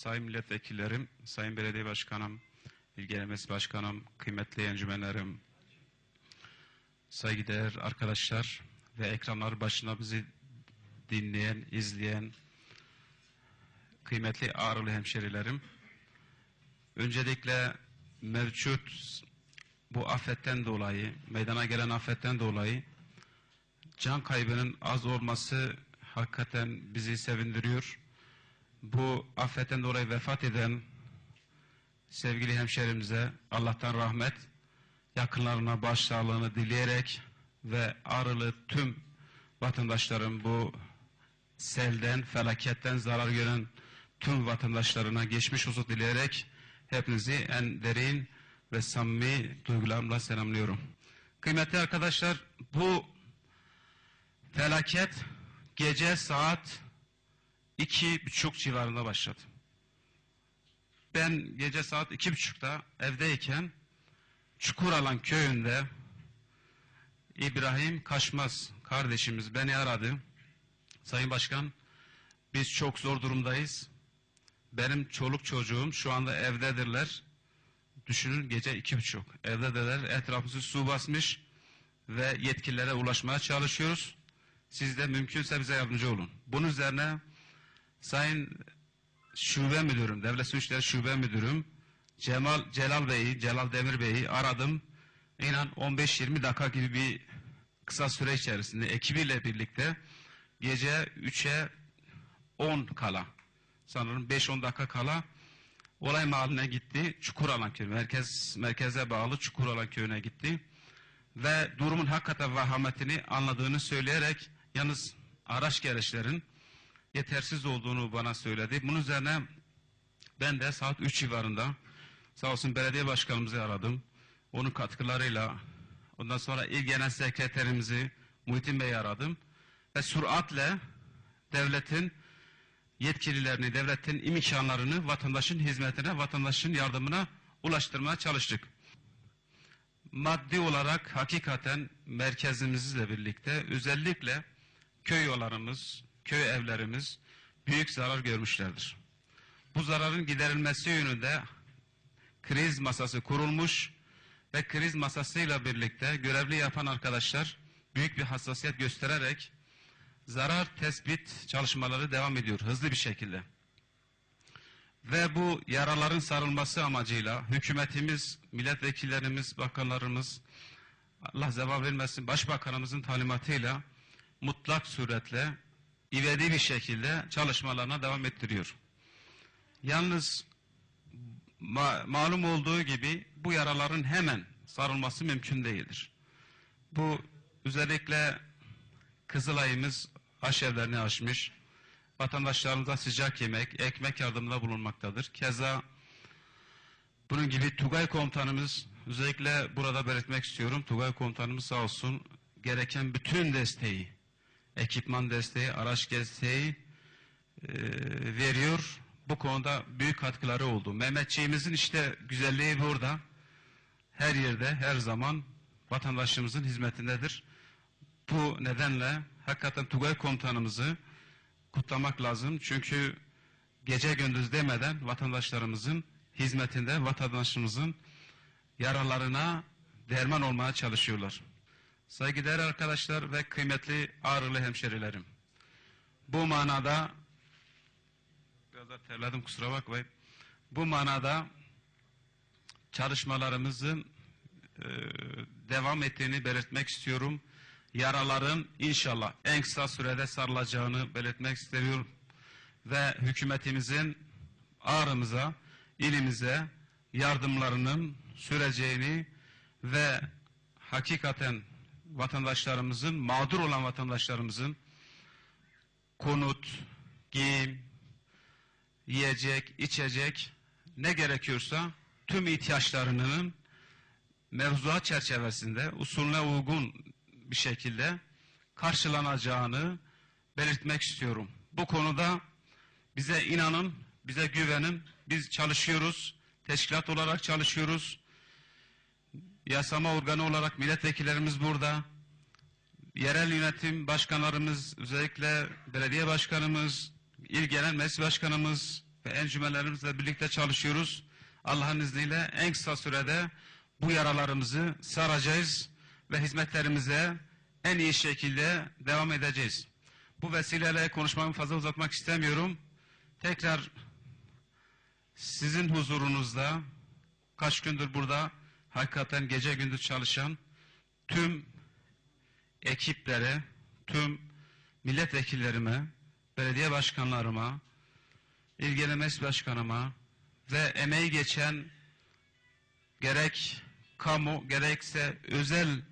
Sayın milletvekillerim, sayın belediye başkanım, il genel başkanım, kıymetli encümenlerim, saygıdeğer arkadaşlar ve ekranlar başına bizi dinleyen, izleyen kıymetli ağrılı hemşerilerim. Öncelikle mevcut bu afetten dolayı, meydana gelen afetten dolayı can kaybının az olması hakikaten bizi sevindiriyor. Bu afetten dolayı vefat eden sevgili hemşerimize Allah'tan rahmet, yakınlarına başsağlığını dileyerek ve ağrılı tüm vatandaşların bu selden, felaketten zarar gören tüm vatandaşlarına geçmiş olsun dileyerek hepinizi en derin ve samimi duygularımla selamlıyorum. Kıymetli arkadaşlar bu felaket gece saat iki buçuk civarında başladı. Ben gece saat iki buçukta evdeyken Çukuralan köyünde İbrahim Kaşmaz kardeşimiz beni aradı. Sayın Başkan biz çok zor durumdayız. Benim çoluk çocuğum şu anda evdedirler. Düşünün gece iki buçuk. Evdedirler. Etrafımızı su basmış ve yetkililere ulaşmaya çalışıyoruz. Siz de mümkünse bize yardımcı olun. Bunun üzerine Sayın Şube Müdürüm, Devlet Su Şube Müdürüm Cemal Celal Bey'i, Celal Demir Bey'i aradım. İnan 15-20 dakika gibi bir kısa süre içerisinde ekibiyle birlikte gece 3'e 10 kala sanırım 5-10 dakika kala olay mahalline gitti. Çukuralan köyü, merkez, merkeze bağlı Çukuralan köyüne gitti. Ve durumun hakikaten vahametini anladığını söyleyerek yalnız araç gereçlerin yetersiz olduğunu bana söyledi. Bunun üzerine ben de saat 3 civarında sağ olsun belediye başkanımızı aradım. Onun katkılarıyla ondan sonra il genel sekreterimizi Muhittin Bey'i aradım. Ve süratle devletin yetkililerini, devletin imkanlarını vatandaşın hizmetine, vatandaşın yardımına ulaştırmaya çalıştık. Maddi olarak hakikaten merkezimizle birlikte özellikle köy yollarımız, köy evlerimiz büyük zarar görmüşlerdir. Bu zararın giderilmesi yönünde kriz masası kurulmuş ve kriz masasıyla birlikte görevli yapan arkadaşlar büyük bir hassasiyet göstererek zarar tespit çalışmaları devam ediyor hızlı bir şekilde. Ve bu yaraların sarılması amacıyla hükümetimiz, milletvekillerimiz, bakanlarımız, Allah zeval vermesin, başbakanımızın talimatıyla mutlak suretle ivedi bir şekilde çalışmalarına devam ettiriyor. Yalnız ma malum olduğu gibi bu yaraların hemen sarılması mümkün değildir. Bu özellikle Kızılay'ımız aşevlerini aşmış, vatandaşlarımıza sıcak yemek, ekmek yardımında bulunmaktadır. Keza bunun gibi Tugay komutanımız, özellikle burada belirtmek istiyorum, Tugay komutanımız sağ olsun gereken bütün desteği, ekipman desteği, araç desteği e, veriyor. Bu konuda büyük katkıları oldu. Mehmetçiğimizin işte güzelliği burada. Her yerde, her zaman vatandaşımızın hizmetindedir. Bu nedenle hakikaten Tugay komutanımızı kutlamak lazım. Çünkü gece gündüz demeden vatandaşlarımızın hizmetinde, vatandaşımızın yaralarına derman olmaya çalışıyorlar. Saygıdeğer arkadaşlar ve kıymetli ağrılı hemşerilerim. Bu manada biraz da terledim kusura bakmayın. Bu manada çalışmalarımızın e, devam ettiğini belirtmek istiyorum. Yaraların inşallah en kısa sürede sarılacağını belirtmek istiyorum. Ve hükümetimizin ağrımıza, ilimize yardımlarının süreceğini ve hakikaten vatandaşlarımızın, mağdur olan vatandaşlarımızın konut, giyim, yiyecek, içecek ne gerekiyorsa tüm ihtiyaçlarının mevzuat çerçevesinde usulüne uygun bir şekilde karşılanacağını belirtmek istiyorum. Bu konuda bize inanın, bize güvenin. Biz çalışıyoruz, teşkilat olarak çalışıyoruz. Yasama organı olarak milletvekillerimiz burada. Yerel yönetim başkanlarımız, özellikle belediye başkanımız, il genel meclis başkanımız, ve encümenlerimizle birlikte çalışıyoruz. Allah'ın izniyle en kısa sürede bu yaralarımızı saracağız ve hizmetlerimize en iyi şekilde devam edeceğiz. Bu vesileyle konuşmamı fazla uzatmak istemiyorum. Tekrar sizin huzurunuzda kaç gündür burada hakikaten gece gündüz çalışan tüm ekiplere, tüm milletvekillerime, belediye başkanlarıma, ilgili meclis başkanıma ve emeği geçen gerek kamu gerekse özel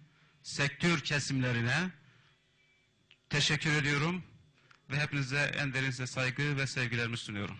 sektör kesimlerine teşekkür ediyorum ve hepinize en derin saygı ve sevgilerimi sunuyorum.